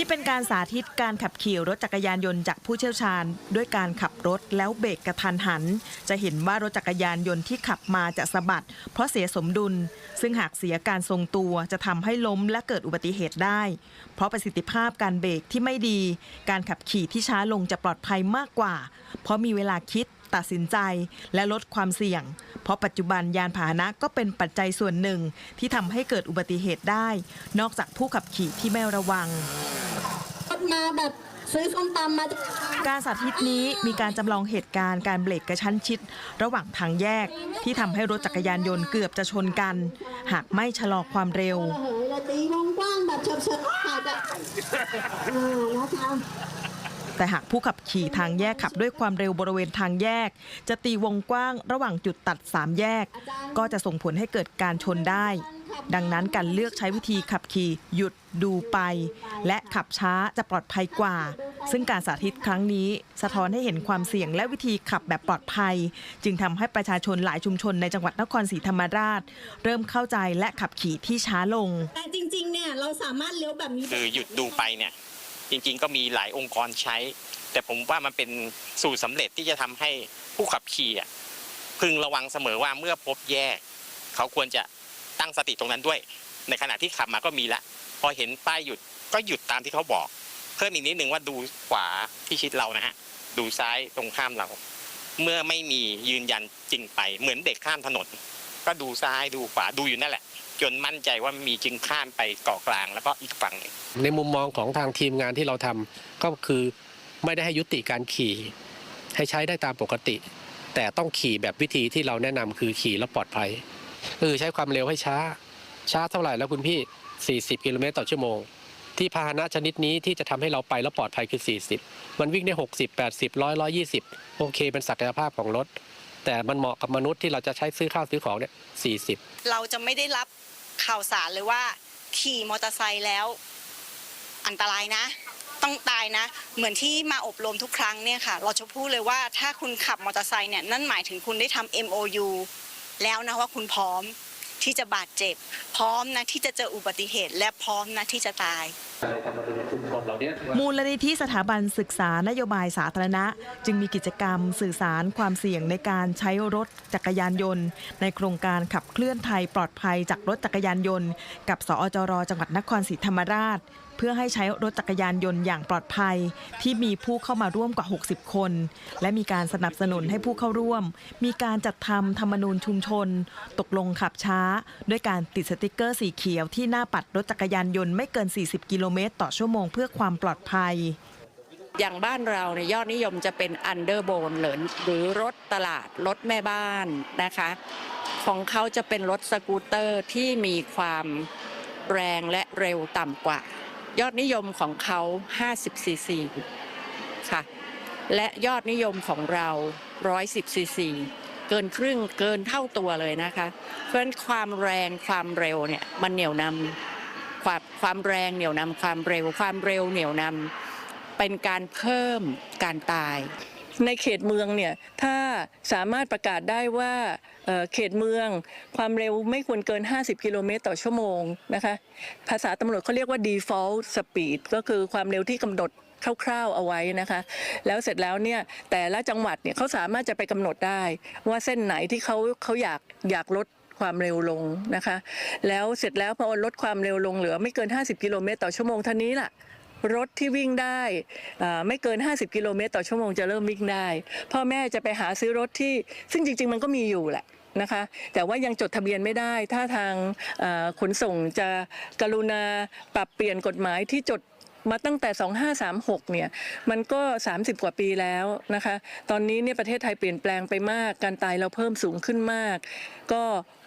นี่เป็นการสาธิตการขับขี่รถจักรยานยนต์จากผู้เชี่ยวชาญ ด้วยการขับรถแล้วเบรกกระทันหัน จะเห็นว่ารถจักรยานยนต์ที่ขับมาจะสะบัด เพราะเสียสมดุล ซึ่งหากเสียการทรงตัวจะทำให้ล้มและเกิดอุบัติเหตุได้ เพราะประสิทธิภาพการเบรกที่ไม่ดี การขับขี่ที่ช้าลงจะปลอดภัยมากกว่า เพราะมีเวลาคิด ตัดสินใจและลดความเสี่ยง เพราะปัจจุบันยานพาหนะก็เป็นปัจจัยส่วนหนึ่งที่ทำให้เกิดอุบัติเหตุได้ นอกจากผู้ขับขี่ที่ไม่ระวังรถมาแบบซื้อส้มตำมาการสาธิตนี้มีการจำลองเหตุการณ์การเบรกกระชั้นชิด ระหว่างทางแยกที่ทำให้รถจักรยานยนต์เกือบจะชนกัน หากไม่ชะลอความเร็วระเหยเลยตีวงกว้างแบบเฉิบๆอาจจะอ่านะคะ แต่หากผู้ขับขี่ทางแยกขับด้วยความเร็วบริเวณทางแยก จะตีวงกว้างระหว่างจุดตัดสามแยก ก็จะส่งผลให้เกิดการชนได้ ดังนั้นการเลือกใช้วิธีขับขี่หยุดดูไป และขับช้าจะปลอดภัยกว่า ซึ่งการสาธิตครั้งนี้สะท้อนให้เห็นความเสี่ยงและวิธีขับแบบปลอดภัย จึงทำให้ประชาชนหลายชุมชนในจังหวัดนครศรีธรรมราช เริ่มเข้าใจและขับขี่ที่ช้าลง แต่จริงๆเนี่ยเราสามารถเลี้ยวแบบนี้คือหยุดดูไปเนี่ย จริงๆ ก็มีหลายองค์กรใช้ แต่ผมว่ามันเป็นสูตรสำเร็จที่จะทำให้ผู้ขับขี่พึงระวังเสมอว่าเมื่อพบแยก เขาควรจะตั้งสติตรงนั้นด้วย ในขณะที่ขับมาก็มีละพอเห็นป้ายหยุดก็หยุดตามที่เขาบอก เพิ่มอีกนิดนึงว่าดูขวาที่ชิดเรานะฮะดูซ้ายตรงข้ามเรา เมื่อไม่มียืนยันจริงไปเหมือนเด็กข้ามถนน ก็ดูซ้ายดูขวาดูอยู่นั่นแหละ จนมั่นใจว่ามีจึงข้ามไปเกาะกลางแล้วก็อีกฝั่งหนึ่งในมุมมองของทางทีมงานที่เราทำก็คือไม่ได้ให้ยุติการขี่ ให้ใช้ได้ตามปกติ แต่ต้องขี่แบบวิธีที่เราแนะนำคือขี่แล้วปลอดภัยคือใช้ความเร็วให้ช้า ช้าเท่าไหร่แล้วคุณพี่ 40 กิโลเมตรต่อชั่วโมง ที่พาหนะชนิดนี้ที่จะทำให้เราไปแล้วปลอดภัยคือ 40 มันวิ่งได้ 60 80 100 120 โอเค เป็นศักยภาพของรถ แต่มันเหมาะกับมนุษย์ที่เราจะใช้ซื้อข้าวซื้อของเนี่ย40เราจะไม่ได้รับข่าวสารเลยว่า ขี่มอเตอร์ไซค์แล้ว อันตรายนะ ต้องตายนะ เหมือนที่มาอบรมทุกครั้งเนี่ยค่ะ เราจะพูดเลยว่าถ้าคุณขับมอเตอร์ไซค์เนี่ยนั่นหมายถึงคุณได้ทำ MOU แล้วนะว่าคุณพร้อม ที่จะบาดเจ็บ พร้อมนะที่จะเจออุบัติเหตุ และพร้อมนะที่จะตาย มูลนิธิสถาบันศึกษานโยบายสาธารณะ จึงมีกิจกรรมสื่อสารความเสี่ยงในการใช้รถจักรยานยนต์ ในโครงการขับเคลื่อนไทยปลอดภัยจากรถจักรยานยนต์ กับสอจรจังหวัดนครศรีธรรมราช เพื่อให้ใช้รถจักรยานยนต์อย่างปลอดภัย ที่มีผู้เข้ามาร่วมกว่า 60 คน และมีการสนับสนุนให้ผู้เข้าร่วม มีการจัดทำธรรมนูญชุมชน ตกลงขับช้า ด้วยการติดสติกเกอร์สีเขียวที่หน้าปัดรถจักรยานยนต์ไม่เกิน 40 กิโลเมตร ต่อชั่วโมงเพื่อความปลอดภัยอย่างบ้านเราเนี่ยยอดนิยมจะเป็นอันเดอร์โบนหรือหรือรถตลาดรถแม่บ้านนะคะ ของเขาจะเป็นรถสกูตเตอร์ที่มีความแรงและเร็วต่ำกว่า ยอดนิยมของเขา 50ซีซีค่ะ และยอดนิยมของเรา 110ซีซีเกินครึ่งเกินเท่าตัวเลยนะคะ เพราะฉะนั้นความแรงความเร็วเนี่ยมันเหนี่ยวนำความความแรงเหนี่ยวนำความเร็ว ความเร็วเหนี่ยวนำเป็นการเพิ่มการตาย ในเขตเมืองเนี่ยถ้าสามารถประกาศได้ว่าเขตเมืองความเร็วไม่ควรเกิน 50 กิโลเมตรต่อชั่วโมงนะคะภาษาตำรวจเขาเรียกว่า default speed ก็คือความเร็วที่กำหนดคร่าวๆเอาไว้นะคะ แล้วเสร็จแล้วเนี่ยแต่ละจังหวัดเนี่ยเขาสามารถจะไปกำหนดได้ ว่าเส้นไหนที่เขาเขาอยากอยากลดความเร็วลงนะคะ แล้วเสร็จแล้วพอลดความเร็วลงเหลือไม่เกิน 50 กิโลเมตรต่อชั่วโมงเท่านี้ล่ะ รถที่วิ่งได้ไม่เกิน 50 กิโลเมตรต่อชั่วโมงจะเริ่มวิ่งได้ พ่อแม่จะไปหาซื้อรถที่ซึ่งจริง ๆ มันก็มีอยู่แหละนะคะแต่ว่ายังจดทะเบียนไม่ได้ ถ้าทางขนส่งจะกรุณาปรับเปลี่ยนกฎหมายที่จดมาตั้งแต่ 2536 เนี่ย มันก็ 30 กว่าปีแล้วนะคะ ตอนนี้เนี่ยประเทศไทยเปลี่ยนแปลงไปมาก การตายเราเพิ่มสูงขึ้นมาก ก็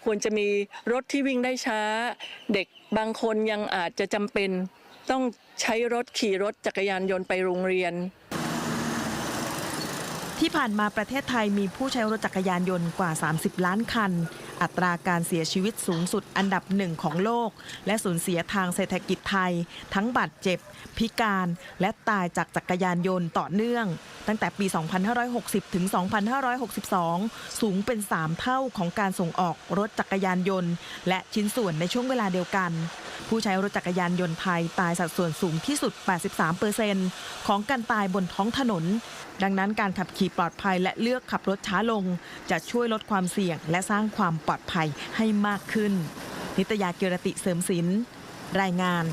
ควรจะมีรถที่วิ่งได้ช้า เด็กบางคนยังอาจจะจำเป็น ต้องใช้รถขี่รถจักรยานยนต์ไปโรงเรียน ที่ผ่านมาประเทศไทยมีผู้ใช้รถจักรยานยนต์กว่า 30 ล้านคัน อัตราการเสียชีวิตสูงสุดอันดับหนึ่งของโลก และสูญเสียทางเศรษฐกิจไทย ทั้งบาดเจ็บ พิการและตายจากจักรยานยนต์ต่อเนื่อง ตั้งแต่ปี 2560 ถึง 2562 สูงเป็น 3 เท่าของการส่งออกรถจักรยานยนต์ และชิ้นส่วนในช่วงเวลาเดียวกัน ผู้ใช้รถจักรยานยนต์ไทยตายสัดส่วนสูงที่สุด 83%ของการตายบนท้องถนน ดังนั้นการขับขี่ปลอดภัยและเลือกขับรถช้าลง จะช่วยลดความเสี่ยงและสร้างความปลอดภัยให้มากขึ้น นิตยาเกียรติเสริมศิลป์รายงาน